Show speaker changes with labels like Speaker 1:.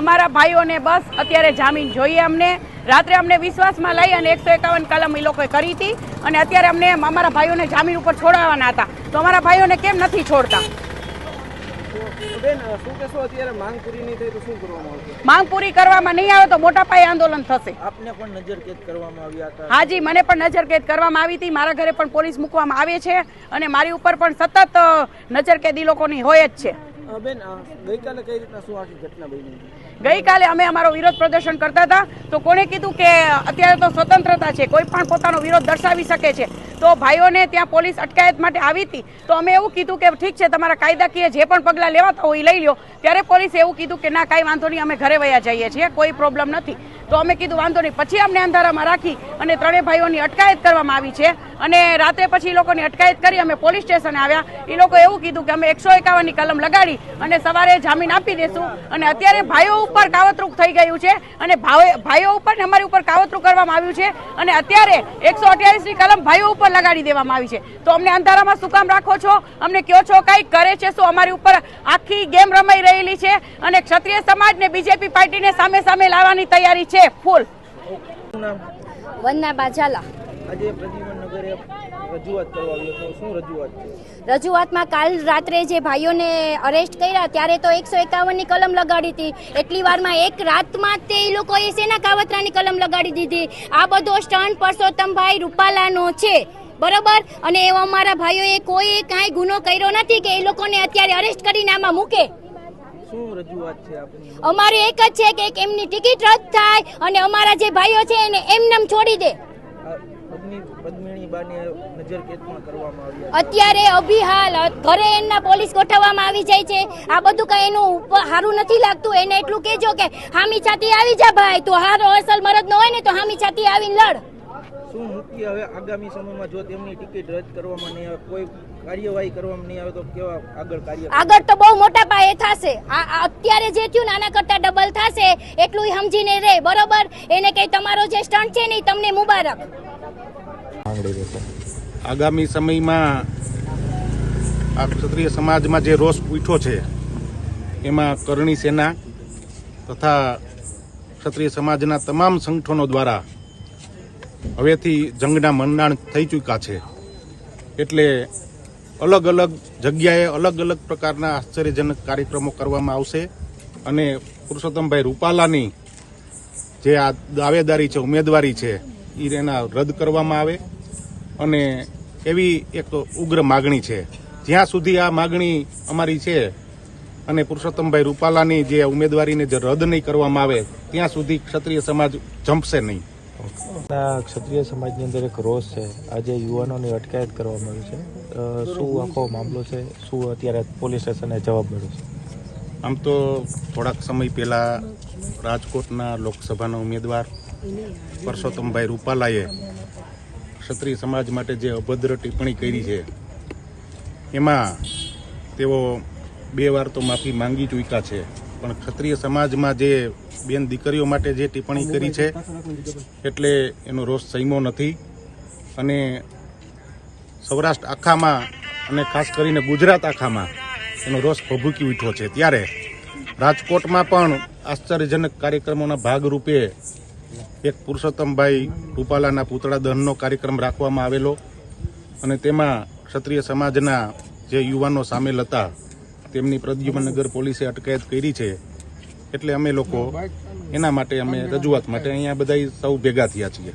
Speaker 1: અમારા ભાઈઓને બસ અત્યારે જામીન જોઈએ અમને. રાત્રે અમને વિશ્વાસમાં લઈ અને એકસો એકાવન કલમ એ લોકોએ કરી હતી. અને અત્યારે અમને અમારા ભાઈઓને જામીન ઉપર છોડાવવાના હતા. તો અમારા ભાઈઓને કેમ નથી છોડતા?
Speaker 2: માંગ પૂરી કરવામાં આવશે?
Speaker 1: માંગ પૂરી કરવામાં નહીં આવે તો મોટા પાયે આંદોલન થશે.
Speaker 2: આપને પણ નજરકેદ કરવામાં આવ્યા હતા.
Speaker 1: હાજી મને પણ નજરકેદ કરવામાં આવી હતી. મારા ઘરે પણ પોલીસ મૂકવામાં આવે છે. અને મારી ઉપર પણ સતત નજરકેદી લોકોની હોય જ છે.
Speaker 2: બેન ગઈકાલે કઈ રીતના શું આખી ઘટના બની?
Speaker 1: ગઈકાલે અમે અમારો વિરોધ પ્રદર્શન કરતા હતા. તો કોણે કીધું કે અત્યારે તો સ્વતંત્રતા છે, કોઈ પણ પોતાનો વિરોધ દર્શાવી શકે છે. તો ભાઈઓને ત્યાં પોલીસ અટકાયત માટે આવી હતી. તો અમે એવું કીધું કે ઠીક છે, તમારા કાયદાકીય જે પણ પગલાં લેવાતા હોય એ લઈ લ્યો. ત્યારે પોલીસે એવું કીધું કે ના, કાંઈ વાંધો નહીં, અમે ઘરે વયા જઈએ છીએ, કોઈ પ્રોબ્લેમ નથી. તો અમે કીધું, વાંધો નહીં. પછી અમને અંધારામાં રાખી અને ત્રણેય ભાઈઓની અટકાયત કરવામાં આવી છે. અને રાત્રે પછી એ લોકોની અટકાયત કરી અમે પોલીસ સ્ટેશને આવ્યા. એ લોકો એવું કીધું કે અમે એકસો એકાવનની કલમ લગાડી અને સવારે જામીન આપી દેશું. અને અત્યારે ભાઈઓ ઉપર કાવતરૂક થઈ ગયું છે અને ભાઈ- ભાઈઓ ઉપર અમારી ઉપર કાવતરૂક કરવામાં આવ્યું છે. અને અત્યારે એકસો અઠ્યાવીસની કલમ ભાઈઓ ઉપર લગાડી દેવામાં આવી છે. તો અમને અંધારામાં શું કામ રાખો છો? અમને કયો છો કઈ કરે છે શું? અમારી ઉપર આખી ગેમ રમાઈ રહેલી છે. અને ક્ષત્રિય સમાજને બીજેપી પાર્ટીને સામે સામે લાવવાની તૈયારી છે. ફૂલ.
Speaker 2: શું
Speaker 3: બાજાલા.
Speaker 2: આજે પ્રદ્યુમન નગરે રજૂઆત કરવા આવ્યો તો શું રજૂઆત છે?
Speaker 3: રજૂઆતમાં કાલ રાત્રે જે ભાઈઓને અરેસ્ટ કર્યા ત્યારે તો એકસો એકાવનની કલમ લગાડી હતી. એટલી વારમાં એક રાતમાં તે એ લોકોએ સેના કાવતરાની કલમ લગાડી દીધી? આ બધો સ્ટન્ટ પરસોત્તમભાઈ રૂપાલાનો છે. બરોબર? અને એવા અમારા ભાઈઓએ કોઈ કાંઈ ગુનો કર્યો નથી કે એ લોકોને અત્યારે અરેસ્ટ કરીને આમાં મૂકે?
Speaker 2: શું રજૂઆત છે આપની
Speaker 3: અમારે એક જ છે કે એક એમની ટિકિટ રદ થાય અને અમારા જે ભાઈઓ છે એને એમનેમ છોડી દે.
Speaker 2: અત્યારે
Speaker 3: અત્યારે અભિહાલ ઘરે એમના પોલીસ ગોઠવવામાં આવી જાય છે. આ બધું કઈ એનું સારું નથી લાગતું. એને એટલું કહેજો કે હામી છાતી આવી જા ભાઈ તો હારો અસલ મરદ નો હોય ને તો હામી છાતી આવીને લડ.
Speaker 2: શું મુખ્ય હવે આગામી સમયમાં જો તેમની ટિકિટ રદ કરવામાં નહીં આવે કોઈ કાર્યવાહી કરવામાં નહીં આવે તો કેવા આગળ કાર્ય
Speaker 3: આગળ તો બહુ મોટા પાયે થશે. અત્યારે જે થયું નાના કરતા ડબલ થશે. એટલું સમજીને રે બરોબર? એને કઈ તમારો જે સ્ટન્ટ છે ને તમને મુબારક.
Speaker 4: આગામી સમયમાં આ ક્ષત્રિય સમાજમાં જે રોષ ઉઠ્યો છે એમાં કરણી સેના તથા ક્ષત્રિય સમાજના તમામ સંગઠનો દ્વારા હવેથી જંગના મંડાણ થઈ ચૂક્યા છે. એટલે અલગ અલગ જગ્યાએ અલગ અલગ પ્રકારના આશ્ચર્યજનક કાર્યક્રમો કરવામાં આવશે અને પુરુષોત્તમભાઈ રૂપાલાની જે આ દાવેદારી છે, ઉમેદવારી છે એ એના રદ કરવામાં આવે અને એવી એક ઉગ્ર માગણી છે. જ્યાં સુધી આ માગણી અમારી છે અને પુરુષોત્તમભાઈ રૂપાલાની જે ઉમેદવારીને જે રદ નહીં કરવામાં આવે, ત્યાં સુધી ક્ષત્રિય સમાજ જંપશે નહીં.
Speaker 5: ક્ષત્રિય સમાજની અંદર એક રોષ છે. આજે યુવાનોની અટકાયત કરવામાં આવી છે. શું આખો મામલો છે? શું અત્યારે પોલીસ સ્ટેશને જવાબ મળ્યો છે?
Speaker 4: આમ તો થોડાક સમય પહેલાં રાજકોટના લોકસભાના ઉમેદવાર પરસોત્તમભાઈ રૂપાલાએ ક્ષત્રિય સમાજ માટે જે અભદ્ર ટિપ્પણી કરી છે, એમાં તેઓ બે વાર તો માફી માંગી ચૂક્યા છે. પણ ક્ષત્રિય સમાજમાં જે બેન દીકરીઓ માટે જે ટિપ્પણી કરી છે, એટલે એનો રોષ સૈમો નથી. અને સૌરાષ્ટ્ર આખામાં અને ખાસ કરીને ગુજરાત આખામાં એનો રોષ ભભૂકી ઉઠ્યો છે. ત્યારે રાજકોટમાં પણ આશ્ચર્યજનક કાર્યક્રમોના ભાગરૂપે એક પુરુષોત્તમભાઈ રૂપાલાના પૂતળા દહનનો કાર્યક્રમ રાખવામાં આવેલો. અને તેમાં ક્ષત્રિય સમાજના જે યુવાનો સામેલ હતા તેમની પ્રદ્યુમનગર પોલીસે અટકાયત કરી છે. એટલે અમે લોકો એના માટે અમે રજૂઆત માટે અહીંયા બધા સૌ ભેગા થયા છીએ.